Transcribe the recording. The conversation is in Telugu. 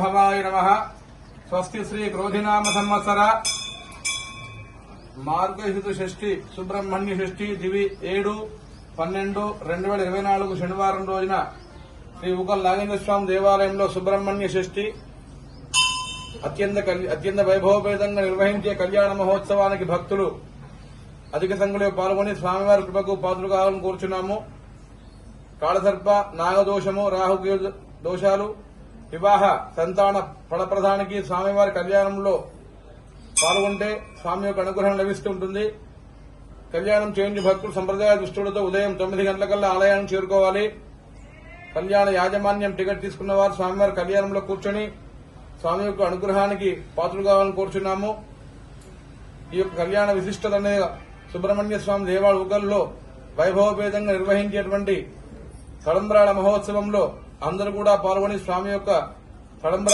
భవాయ నమ. స్వస్తి శ్రీ క్రోధినామ సంవత్సర. మార్గహితు షష్ఠి సుబ్రహ్మణ్య షష్ఠి దివి ఏడు పన్నెండు రెండు వేల ఇరవై నాలుగు శనివారం రోజున శ్రీ ఉగల్ నాగేంద్ర స్వామి దేవాలయంలో సుబ్రహ్మణ్య షష్ఠి అత్యంత అత్యంత వైభవపేతంగా నిర్వహించే కళ్యాణ మహోత్సవానికి భక్తులు అధిక సంఖ్యలో పాల్గొని స్వామివారి కృపకు పాత్రలు కావాలని కోరుచున్నాము. కాళసర్ప నాగదోషము రాహుకేతు దోషాలు వివాహ సంతాన ఫలప్రదానికి స్వామివారి కళ్యాణంలో పాల్గొంటే స్వామి యొక్క అనుగ్రహం లభిస్తూ ఉంటుంది. కళ్యాణం చేయండి భక్తులు సంప్రదాయ దుష్టులతో ఉదయం తొమ్మిది గంటలకల్లా ఆలయాన్ని చేరుకోవాలి. కళ్యాణ యాజమాన్యం టికెట్ తీసుకున్న వారు స్వామివారి కళ్యాణంలో కూర్చొని స్వామి యొక్క అనుగ్రహానికి పాత్రలు కావాలని కోరుచున్నాము. ఈ యొక్క కళ్యాణ విశిష్టత అనేది సుబ్రహ్మణ్య స్వామి దేవాలయ ఉగల్లో వైభవపేతంగా నిర్వహించేటువంటి తలంబ్రాల మహోత్సవంలో అందరూ కూడా పాల్గొని స్వామి యొక్క తలంబ్రా